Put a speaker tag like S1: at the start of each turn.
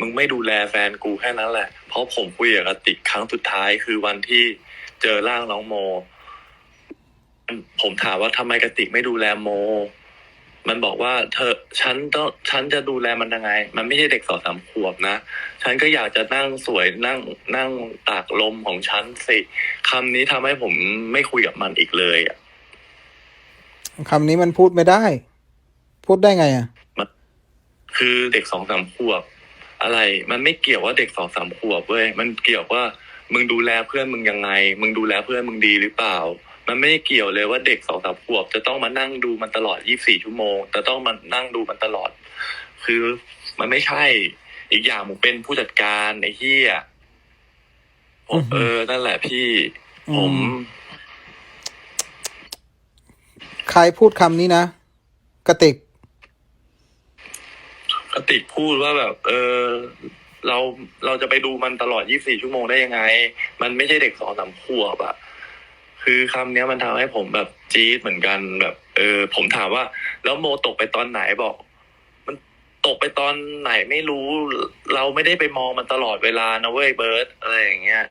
S1: มึงไม่ดูแลแฟนกูแค่นั้นแหละ เพราะผมคุยกับกติกครั้งสุดท้ายคือวันที่เจอร่างน้องโม ผมถามว่าทำไมกติกไม่ดูแลโม มันบอกว่า เธอฉันต้องฉันจะดูแลมันยังไง มันไม่ใช่เด็กสองสามขวบนะ ฉันก็อยากจะนั่งสวยนั่งนั่งตากลมของฉันสิคำนี้ทำให้ผมไม่คุยกับมันอีกเลยอะ
S2: คำนี้มันพูดไม่ได้ พูดได้ไงอะ
S1: คือเด็กสองสามขวบ อะไร มันไม่เกี่ยวว่าเด็กสองสามขวบเว้ยมันเกี่ยวว่ามึงดูแลเพื่อนมึงยังไง มึงดูแลเพื่อนมึงดีหรือเปล่า มันไม่ได้เกี่ยวเลยว่าเด็กสองสามขวบ จะต้องมานั่งดูมันตลอดยี่สี่ชั่วโมงจะต้องมานั่งดูมันตลอด คือมันไม่ใช่อีกอย่างมึงเป็นผู้จัดการไอ้เหี้ยผม
S2: อือฮึ
S1: เออ นั่นแหละพี่
S2: อืม
S1: ผม
S2: ใครพูดคำนี้นะกระติก
S1: ก ติกพูดว่าแบบ เออเราเราจะไปดูมันตลอด 24 ชั่วโมงได้ยังไง มันไม่ใช่เด็กสองสามขวบอะคือคำนี้มันทำให้ผมแบบจี๊ดเหมือนกันแบบ เออ ผมถามว่า แล้วโมตกไปตอนไหนบอก มันตกไปตอนไหนไม่รู้ เราไม่ได้ไปมองมันตลอดเวลานะเว้ยเบิร์ตอะไรอย่างเงี้ย